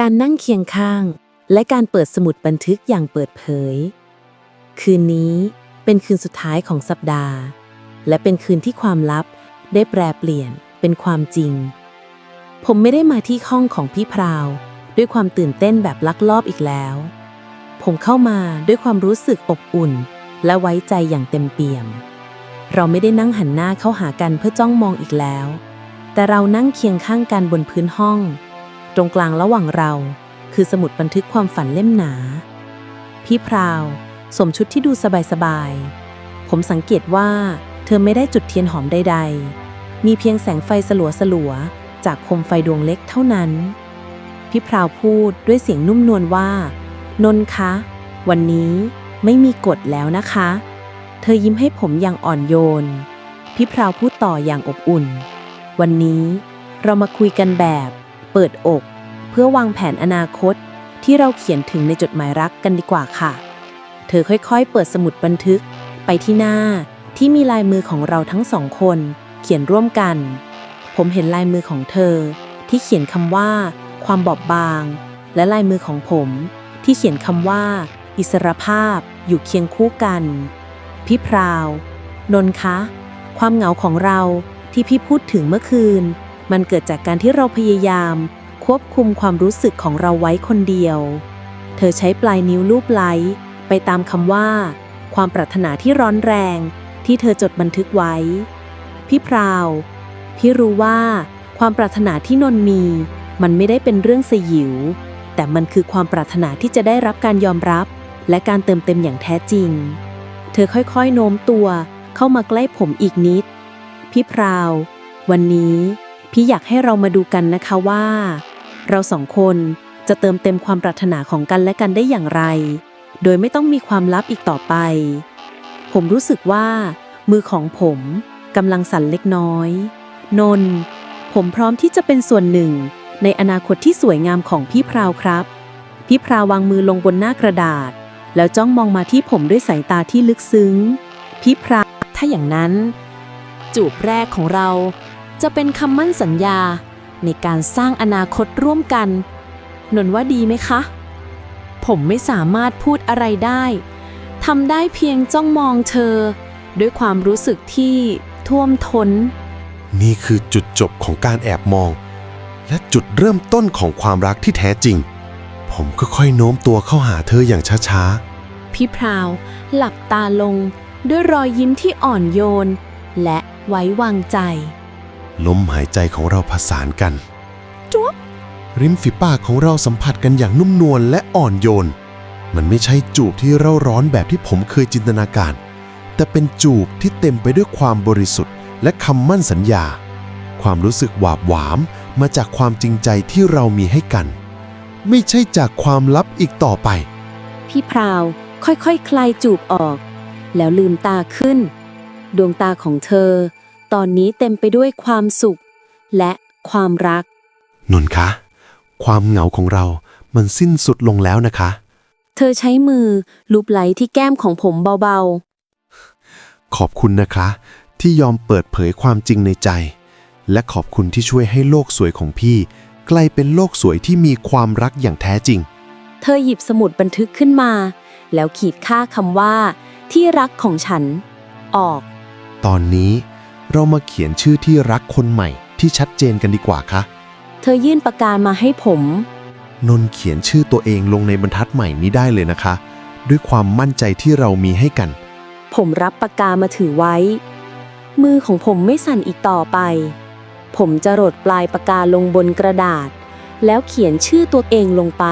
การนั่งเคียงข้าง และการเปิดสมุดบันทึกอย่างเปิดเผย คืนนี้เป็นคืนสุดท้ายของสัปดาห์ และเป็นคืนที่ความลับได้แปรเปลี่ยนเป็นความจริง ผมไม่ได้มาที่ห้องของพี่พราว ด้วยความตื่นเต้นแบบลักลอบอีกแล้ว ผมเข้ามาด้วยความรู้สึกอบอุ่น และไว้ใจอย่างเต็มเปี่ยม เราไม่ได้นั่งหันหน้าเข้าหากันเพื่อจ้องมองอีกแล้ว แต่เรานั่งเคียงข้างกันบนพื้นห้อง ตรงกลางระหว่างเรา คือสมุดบันทึกความฝันเล่มหนา พี่พราว สวมชุดที่ดูสบายๆ ผมสังเกตว่า เธอไม่ได้จุดเทียนหอมใด ๆ มีเพียงแสงไฟสลัวๆ จากโคมไฟดวงเล็กเท่านั้น พี่พราวพูดด้วยเสียงนุ่มนวลว่า นนท์คะ วันนี้ไม่มีกฎแล้วนะคะ เธอยิ้มให้ผมอย่างอ่อนโยน พี่พราวพูดต่ออย่างอบอุ่น วันนี้เรามาคุยกันแบบ เปิดอก เพื่อวางแผนอนาคต ที่เราเขียนถึงในจดหมายรักกันดีกว่าค่ะ เธอค่อยๆ เปิดสมุดบันทึก ไปที่หน้าที่มีลายมือของเราทั้งสองคน เขียนร่วมกัน ผมเห็นลายมือของเธอ ที่เขียนคำว่า ความบอบบาง และลายมือของผม ที่เขียนคำว่า อิสรภาพอยู่เคียงคู่กัน พี่พราวนนคะ ความเหงาของเราที่พี่พูดถึงเมื่อคืน มันเกิดจากการที่เราพยายาม ควบคุมความรู้สึกของเราไว้คนเดียว เธอใช้ปลายนิ้วลูบไล้ไปตามคำว่า ความปรารถนาที่ร้อนแรงที่เธอจดบันทึกไว้ พี่พราว พี่รู้ว่าความปรารถนาที่นนท์มี มันไม่ได้เป็นเรื่องสยิว แต่มันคือความปรารถนาที่จะได้รับการยอมรับ และการเติมเต็มอย่างแท้จริง เธอค่อยๆโน้มตัวเข้ามาใกล้ผมอีกนิด พี่พราว วันนี้พี่อยากให้เรามาดูกันนะคะว่า เราสองคนจะเติมเต็มความปรารถนาของกันและกันได้อย่างไร โดยไม่ต้องมีความลับอีกต่อไป ผมรู้สึกว่า มือของผมกำลังสั่นเล็กน้อย นนท์ผมพร้อมที่จะเป็นส่วนหนึ่ง ในอนาคตที่สวยงามของพี่พราวครับ พี่พราววางมือลงบนหน้ากระดาษ แล้วจ้องมองมาที่ผมด้วยสายตาที่ลึกซึ้ง พี่พราวถ้าอย่างนั้น จูบแรกของเราจะเป็นคำมั่นสัญญา ในการสร้างอนาคตร่วมกัน นนท์ว่าดีไหมคะ ผมไม่สามารถพูดอะไรได้ทำได้เพียงจ้องมองเธอ ด้วยความรู้สึกที่ท่วมท้น นี่คือจุดจบของการแอบมอง และจุดเริ่มต้นของความรักที่แท้จริง ผมก็ค่อยๆโน้มตัวเข้าหาเธออย่างช้าพี่พราว หลับตาลงด้วยรอยยิ้มที่อ่อนโยน และไว้วางใจๆ ลมหายใจของเราผสานกัน จ๊วบริมฝีปากของเราสัมผัสกันอย่างนุ่มนวลและอ่อนโยน มันไม่ใช่จูบที่เร่าร้อนแบบที่ผมเคยจินตนาการ แต่เป็นจูบที่เต็มไปด้วยความบริสุทธิ์ และคำมั่นสัญญา ความรู้สึกหวาบหวามมาจากความจริงใจที่เรามีให้กัน ไม่ใช่จากความลับอีกต่อไป พี่พราว ค่อยๆคคลายจูบออก แล้วลืมตาขึ้น ดวงตาของเธอ ตอนนี้เต็มไปด้วยความสุข และความรัก นนท์คะ ความเหงาของเรามันสิ้นสุดลงแล้วนะคะ เธอใช้มือลูบไหลที่แก้มของผมเบาขอบคุณนะคะ ที่ยอมเปิดเผยความจริงในใจ และขอบคุณที่ช่วยให้โลกสวยของพี่ กลายเป็นโลกสวยที่มีความรักอย่างแท้จริง ๆ เธอหยิบสมุดบันทึกขึ้นมา แล้วขีดค่าคำว่า ที่รักของฉัน ออก ตอนนี้ เรามาเขียนชื่อที่รักคนใหม่ที่ชัดเจนกันดีกว่าคะ เธอยื่นปากกามาให้ผม นนท์เขียนชื่อตัวเองลงในบรรทัดใหม่นี้ได้เลยนะคะ ด้วยความมั่นใจที่เรามีให้กัน ผมรับปากกามาถือไว้ มือของผมไม่สั่นอีกต่อไป ผมจะรดปลายปากกาลงบนกระดาษ แล้วเขียนชื่อตัวเองลงไป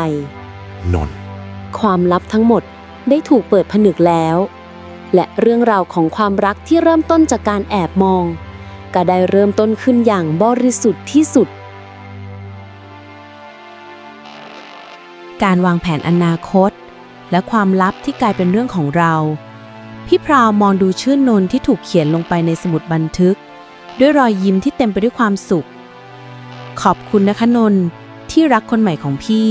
นนท์ ความลับทั้งหมดได้ถูกเปิดผนึกแล้ว และเรื่องราวของความรักที่เริ่มต้นจากการแอบมอง ก็ได้เริ่มต้นขึ้นอย่างบริสุทธิ์ที่สุด การวางแผนอนาคต และความลับที่กลายเป็นเรื่องของเรา พี่พราวมองดูชื่อนนท์ที่ถูกเขียนลงไปในสมุดบันทึก ด้วยรอยยิ้มที่เต็มไปด้วยความสุข ขอบคุณนะคะนนท์ที่รักคนใหม่ของพี่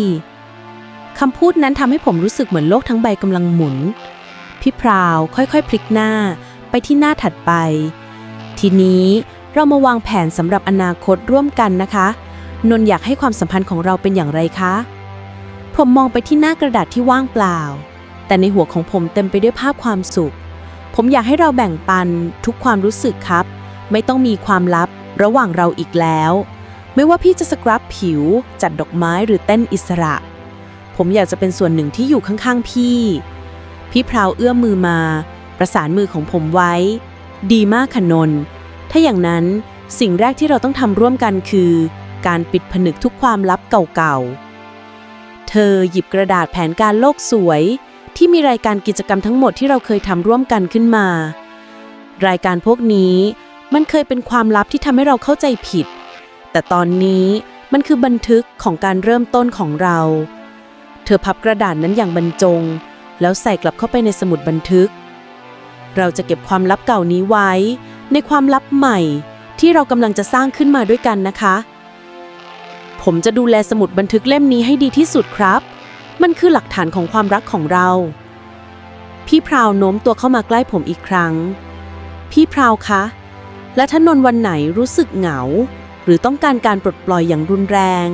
คำพูดนั้นทำให้ผมรู้สึกเหมือนโลกทั้งใบกำลังหมุน พี่พราวค่อยๆ พลิกหน้าไปที่หน้าถัดไป ทีนี้เรามาวางแผนสำหรับอนาคตร่วมกันนะคะ นนท์อยากให้ความสัมพันธ์ของเราเป็นอย่างไรคะ ผมมองไปที่หน้ากระดาษที่ว่างเปล่า แต่ในหัวของผมเต็มไปด้วยภาพความสุข ผมอยากให้เราแบ่งปันทุกความรู้สึกครับ ไม่ต้องมีความลับระหว่างเราอีกแล้ว ไม่ว่าพี่จะสครับผิว จัดดอกไม้หรือเต้นอิสระ ผมอยากจะเป็นส่วนหนึ่งที่อยู่ข้างๆพี่ พี่พราวเอื้อมมือมา ประสานมือของผมไว้ ดีมากค่ะนนท์ถ้าอย่างนั้นสิ่งแรกที่เราต้องทำร่วมกันคือ การปิดผนึกทุกความลับเก่าๆ เธอหยิบกระดาษแผนการโลกสวย ที่มีรายการกิจกรรมทั้งหมดที่เราเคยทำร่วมกันขึ้นมา รายการพวกนี้มันเคยเป็นความลับที่ทำให้เราเข้าใจผิด แต่ตอนนี้มันคือบันทึกของการเริ่มต้นของเรา เธอพับกระดาษนั้นอย่างบรรจง แล้วใส่กลับเข้าไปในสมุดบันทึก เราจะเก็บความลับเก่านี้ไว้ ในความลับใหม่ ที่เรากำลังจะสร้างขึ้นมาด้วยกันนะคะ ผมจะดูแลสมุดบันทึกเล่มนี้ให้ดีที่สุดครับ มันคือหลักฐานของความรักของเรา พี่พราวโน้มตัวเข้ามาใกล้ผมอีกครั้ง พี่พราวคะและถ้านนวันไหนรู้สึกเหงา หรือต้องการการปลดปล่อยอย่างรุนแรง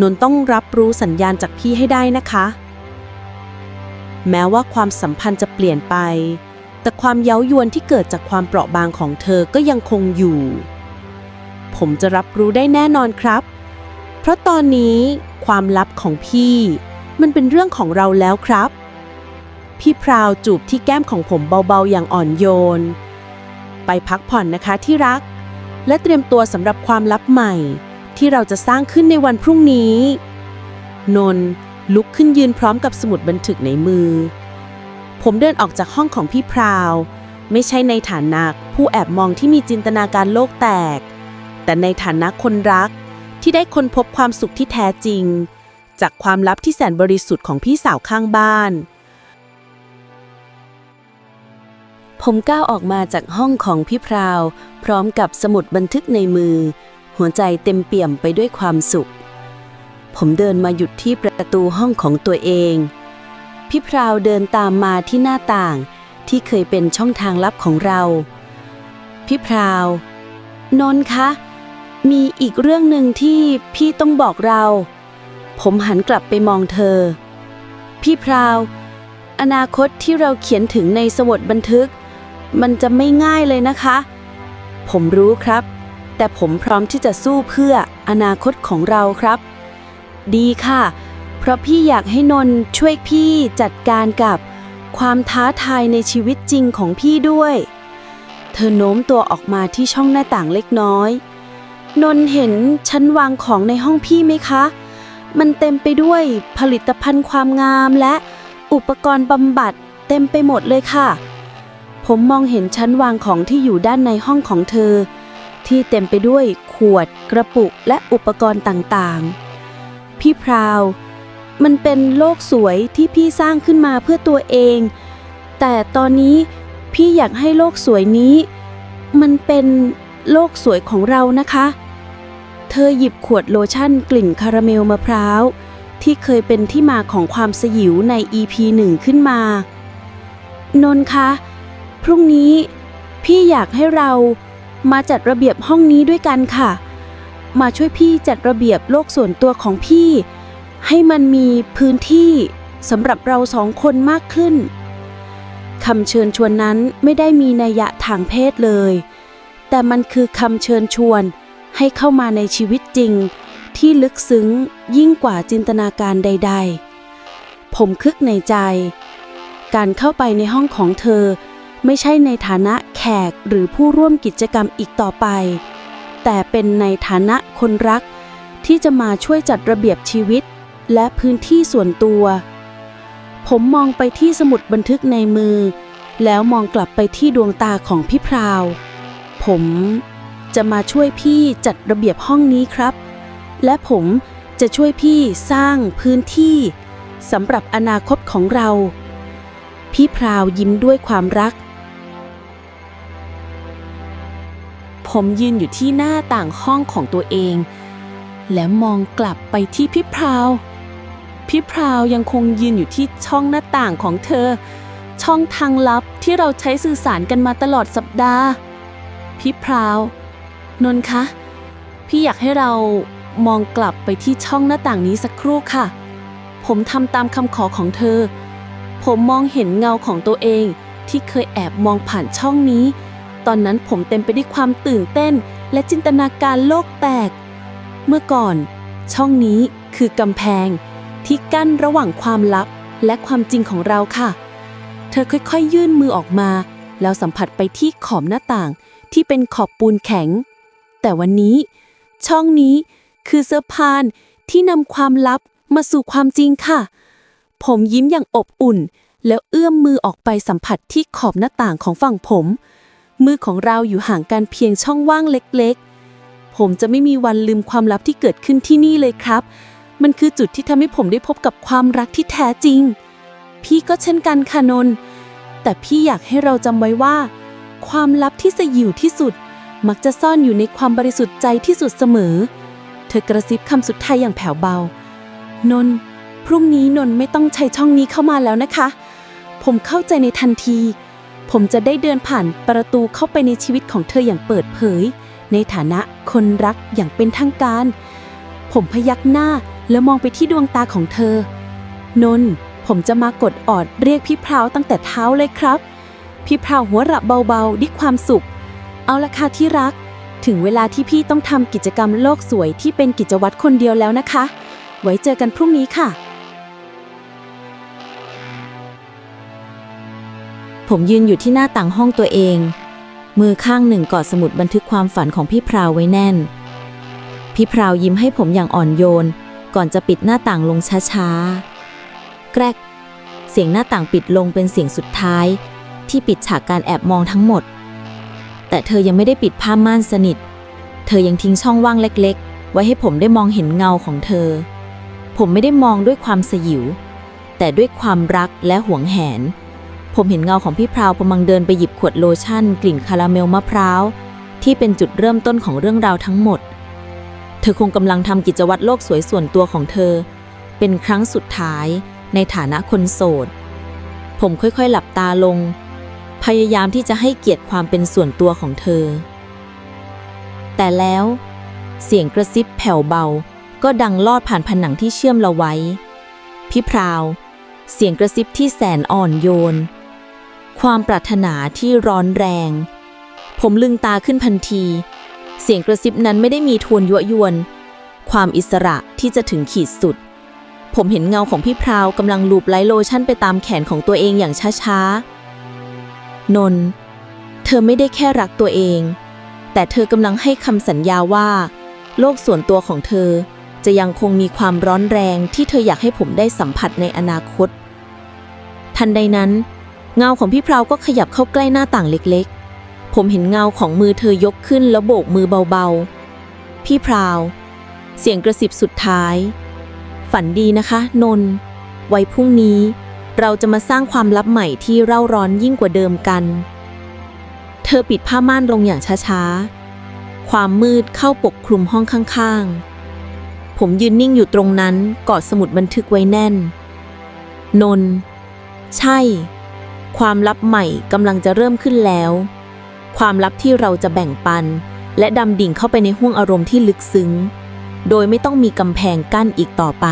นนต้องรับรู้สัญญาณจากพี่ให้ได้นะคะ แม้ว่าความสัมพันธ์จะเปลี่ยนไป แต่ความเย้ายวนที่เกิดจากความเปราะบางของเธอก็ยังคงอยู่ ผมจะรับรู้ได้แน่นอนครับ เพราะตอนนี้ความลับของพี่ มันเป็นเรื่องของเราแล้วครับ พี่พราวจูบที่แก้มของผมเบาๆอย่างอ่อนโยน ไปพักผ่อนนะคะที่รัก และเตรียมตัวสำหรับความลับใหม่ ที่เราจะสร้างขึ้นในวันพรุ่งนี้ นนท์ ลุกขึ้นยืนพร้อมกับสมุดบันทึกในมือ ผมเดินออกจากห้องของพี่พราว ไม่ใช่ในฐานะผู้แอบมองที่มีจินตนาการโลกแตก แต่ในฐานะคนรักที่ได้ค้นพบความสุขที่แท้จริง จากความลับที่แสนบริสุทธิ์ของพี่สาวข้างบ้าน ผมก้าวออกมาจากห้องของพี่พราว พร้อมกับสมุดบันทึกในมือ หัวใจเต็มเปี่ยมไปด้วยความสุข ผมเดินมาหยุดที่ประตูห้องของตัวเอง พี่พราวเดินตามมาที่หน้าต่างที่เคยเป็นช่องทางลับของเรา พี่พราวนนท์คะ มีอีกเรื่องหนึ่งที่พี่ต้องบอกเรา ผมหันกลับไปมองเธอ พี่พราว อนาคตที่เราเขียนถึงในสมุดบันทึก มันจะไม่ง่ายเลยนะคะ ผมรู้ครับ แต่ผมพร้อมที่จะสู้เพื่ออนาคตของเราครับ ดีค่ะ เพราะพี่อยากให้นนท์ช่วยพี่จัดการกับความท้าทายในชีวิตจริงของพี่ด้วย เธอโน้มตัวออกมาที่ช่องหน้าต่างเล็กน้อย นนท์เห็นชั้นวางของในห้องพี่ไหมคะ มันเต็มไปด้วยผลิตภัณฑ์ความงามและอุปกรณ์บำบัดเต็มไปหมดเลยค่ะ ผมมองเห็นชั้นวางของที่อยู่ด้านในห้องของเธอ ที่เต็มไปด้วยขวด กระปุกและอุปกรณ์ต่างๆ พี่พราว มันเป็นโลกสวยที่พี่สร้างขึ้นมาเพื่อตัวเอง แต่ตอนนี้พี่อยากให้โลกสวยนี้ มันเป็นโลกสวยของเรานะคะ เธอหยิบขวดโลชั่นกลิ่นคาราเมลมะพร้าว ที่เคยเป็นที่มาของความสยิวใน EP หนึ่งขึ้นมา นนท์คะ พรุ่งนี้พี่อยากให้เรามาจัดระเบียบห้องนี้ด้วยกันค่ะ มาช่วยพี่จัดระเบียบโลกส่วนตัวของพี่ ให้มันมีพื้นที่สำหรับเราสองคนมากขึ้นคำเชิญชวนนั้นไม่ได้มีนัยยะทางเพศเลย แต่มันคือคำเชิญชวนให้เข้ามาในชีวิตจริง ที่ลึกซึ้งยิ่งกว่าจินตนาการใด ๆ ผมคึกในใจ การเข้าไปในห้องของเธอ ไม่ใช่ในฐานะแขกหรือผู้ร่วมกิจกรรมอีกต่อไป แต่เป็นในฐานะคนรัก ที่จะมาช่วยจัดระเบียบชีวิต และพื้นที่ส่วนตัว ผมมองไปที่สมุดบันทึกในมือ แล้วมองกลับไปที่ดวงตาของพี่พราว ผมจะมาช่วยพี่จัดระเบียบห้องนี้ครับ และผมจะช่วยพี่สร้างพื้นที่สำหรับอนาคตของเรา พี่พราวยิ้มด้วยความรัก ผมยืนอยู่ที่หน้าต่างห้องของตัวเอง และมองกลับไปที่พี่พราว พี่พราวยังคงยืนอยู่ที่ช่องหน้าต่างของเธอ ช่องทางลับที่เราใช้สื่อสารกันมาตลอดสัปดาห์ พี่พราวนนท์คะ พี่อยากให้เรามองกลับไปที่ช่องหน้าต่างนี้สักครู่ค่ะ ผมทำตามคำขอของเธอ ผมมองเห็นเงาของตัวเองที่เคยแอบมองผ่านช่องนี้ ตอนนั้นผมเต็มไปด้วยความตื่นเต้น และจินตนาการโลกแตก เมื่อก่อน ช่องนี้คือกำแพง ที่กั้นระหว่างความลับและความจริงของเราค่ะ เธอค่อยๆยื่นมือออกมา แล้วสัมผัสไปที่ขอบหน้าต่างที่เป็นขอบปูนแข็ง แต่วันนี้ ช่องนี้คือเสื้อพานที่นำความลับมาสู่ความจริงค่ะ ผมยิ้มอย่างอบอุ่น แล้วเอื้อมมือออกไปสัมผัสที่ขอบหน้าต่างของฝั่งผม มือของเราอยู่ห่างกันเพียงช่องว่างเล็กๆ ผมจะไม่มีวันลืมความลับที่เกิดขึ้นที่นี่เลยครับ มันคือจุดที่ทำให้ผมได้พบกับความรักที่แท้จริง พี่ก็เช่นกันค่ะนนท์แต่พี่อยากให้เราจำไว้ว่า ความลับที่สยิวที่สุด มักจะซ่อนอยู่ในความบริสุทธิ์ใจที่สุดเสมอ เธอกระซิบคำสุดท้ายอย่างแผ่วเบา นนท์พรุ่งนี้นนท์ไม่ต้องใช้ช่องนี้เข้ามาแล้วนะคะ ผมเข้าใจในทันที ผมจะได้เดินผ่านประตูเข้าไปในชีวิตของเธออย่างเปิดเผย ในฐานะคนรักอย่างเป็นทางการ ผมพยักหน้าแล้วมองไปที่ดวงตาของเธอ นนท์ผมจะมากดออดเรียกพี่พราวตั้งแต่เท้าเลยครับ พี่พราวหัวเราะเบาๆด้วยความสุข เอาละค่ะที่รัก ถึงเวลาที่พี่ต้องทำกิจกรรมโลกสวยที่เป็นกิจวัตรคนเดียวแล้วนะคะ ไว้เจอกันพรุ่งนี้ค่ะ ผมยืนอยู่ที่หน้าต่างห้องตัวเอง มือข้างหนึ่งกอดสมุดบันทึกความฝันของพี่พราวไว้แน่น พี่พราวยิ้มให้ผมอย่างอ่อนโยน ก่อนจะปิดหน้าต่างลงช้าๆ แกรก เสียงหน้าต่างปิดลงเป็นเสียงสุดท้าย ที่ปิดฉากการแอบมองทั้งหมด แต่เธอยังไม่ได้ปิดผ้าม่านสนิท เธอยังทิ้งช่องว่างเล็ก ๆ ไว้ให้ผมได้มองเห็นเงาของเธอ ผมไม่ได้มองด้วยความสยิว แต่ด้วยความรักและหวงแหน ผมเห็นเงาของพี่พราวกำลังเดินไปหยิบขวดโลชั่น กลิ่นคาราเมลมะพร้าว ที่เป็นจุดเริ่มต้นของเรื่องราวทั้งหมด เธอคงกำลังทำกิจวัตรโลกสวยส่วนตัวของเธอ เป็นครั้งสุดท้ายในฐานะคนโสด ผมค่อยๆหลับตาลง พยายามที่จะให้เกียรติความเป็นส่วนตัวของเธอ แต่แล้ว เสียงกระซิบแผ่วเบา ก็ดังลอดผ่านผนังที่เชื่อมเราไว้ พี่พราว เสียงกระซิบที่แสนอ่อนโยน ความปรารถนาที่ร้อนแรง ผมลึงตาขึ้นพันที เสียงกระซิบนั้นไม่ได้มีทวนยั่วยวน ความอิสระที่จะถึงขีดสุด ผมเห็นเงาของพี่พราวกำลังลูบไลโลชั่นไปตามแขนของตัวเองอย่างช้าๆ นน เธอไม่ได้แค่รักตัวเอง แต่เธอกำลังให้คำสัญญาว่า โลกส่วนตัวของเธอจะยังคงมีความร้อนแรงที่เธออยากให้ผมได้สัมผัสในอนาคต ทันใดนั้น เงาของพี่พราวก็ขยับเข้าใกล้หน้าต่างเล็กๆ ผมเห็นเงาของมือเธอยกขึ้นแล้วโบกมือเบาๆ พี่พราวเสียงกระสิบสุดท้าย ฝันดีนะคะ นนท์ไว้พรุ่งนี้ เราจะมาสร้างความลับใหม่ที่เร่าร้อนยิ่งกว่าเดิมกัน เธอปิดผ้าม่านลงอย่างช้าๆ ความมืดเข้าปกคลุมห้องข้างๆ ผมยืนนิ่งอยู่ตรงนั้นกอดสมุดบันทึกไว้แน่น นนท์ใช่ ความลับใหม่กำลังจะเริ่มขึ้นแล้ว ความลับที่เราจะแบ่งปัน และดำดิ่งเข้าไปในห้วงอารมณ์ที่ลึกซึ้ง โดยไม่ต้องมีกำแพงกั้นอีกต่อไป